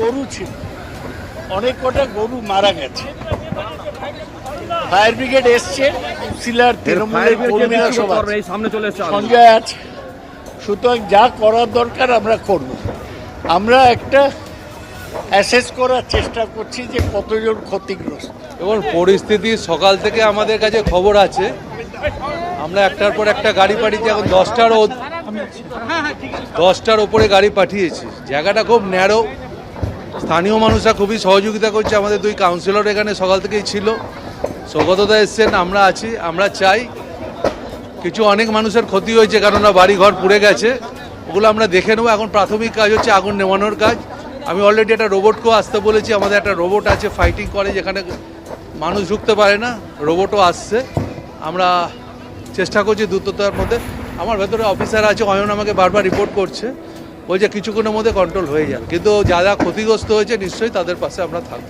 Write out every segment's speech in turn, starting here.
গরু ছিল। অনেক কটা গরু মারা গেছে। ফায়ার ব্রিগেড এসছে তৃণমূলের কর্মীরা সব আছে। সামনে চলে এসছে আছে। সুতরাং যা করার দরকার আমরা করব। আমরা একটা অ্যাসেস করার চেষ্টা করছি যে কতজন ক্ষতিগ্রস্ত। এবং পরিস্থিতি সকাল থেকে আমাদের কাছে খবর আছে। আমরা একটার পর একটা গাড়ি পাঠিয়েছি এখন দশটার ও- দশটার ওপরে গাড়ি পাঠিয়েছি। জায়গাটা খুব ন্যারো স্থানীয় মানুষরা খুবই সহযোগিতা করছে। আমাদের দুই কাউন্সিলর এখানে সকাল থেকেই ছিল। সৌগতদা এসছেন, আমরা আছি, আমরা চাই। কিছু অনেক মানুষের ক্ষতি হয়েছে কেননা বাড়ি ঘর পুড়ে গেছে। ওগুলো আমরা দেখে নেব। এখন প্রাথমিক কাজ হচ্ছে আগুন নেওয়ানোর কাজ। আমি অলরেডি একটা রোবটকেও আসতে বলেছি। আমাদের একটা রোবট আছে ফাইটিং করে, যেখানে মানুষ ঢুকতে পারে না। রোবটও আসছে। আমরা চেষ্টা করছি দ্রুততার মধ্যে। আমার ভেতরে অফিসার আছে, অয়ন আমাকে বারবার রিপোর্ট করছে। বলছে, কিছুক্ষণের মধ্যে কন্ট্রোল হয়ে যাবে। কিন্তু যারা ক্ষতিগ্রস্ত হয়েছে, নিশ্চয়ই তাদের পাশে আমরা থাকব।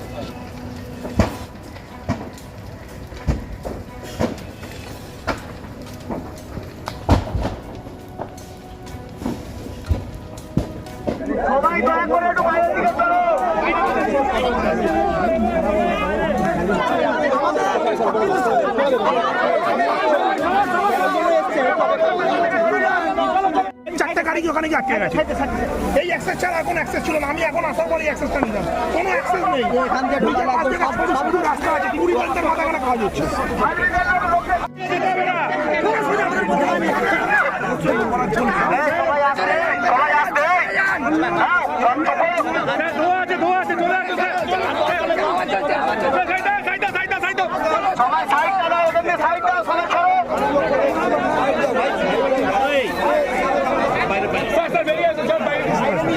চারটে গাড়ি কি ওখানে কি আটকে গেছে। এই অ্যাক্সেস ছাড়া এখন অ্যাক্সেস ছিল না। আমি এখন আসার পরে অ্যাক্সেসটা নিলাম। কোনো অ্যাক্সেস নেই। এখান দিয়ে ঢুকে সব কিছু রাস্তা আছে কুড়ি ঘণ্টার মাথা কাটা কাজ হচ্ছে।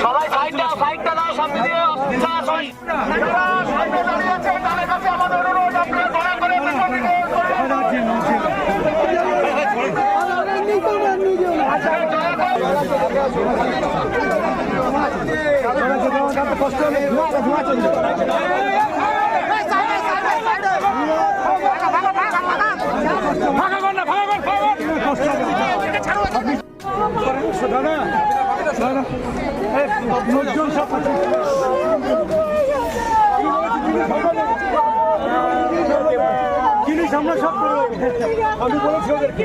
সবাই সাইড দাও সাইড দাও সামনে দিয়ে অফিসার দাঁড়িয়ে আছে তাদের কাছে আমাদের অনুরোধ আপনারা দয়া করে পেছন দিকে আমি বলেছি ওদেরকে।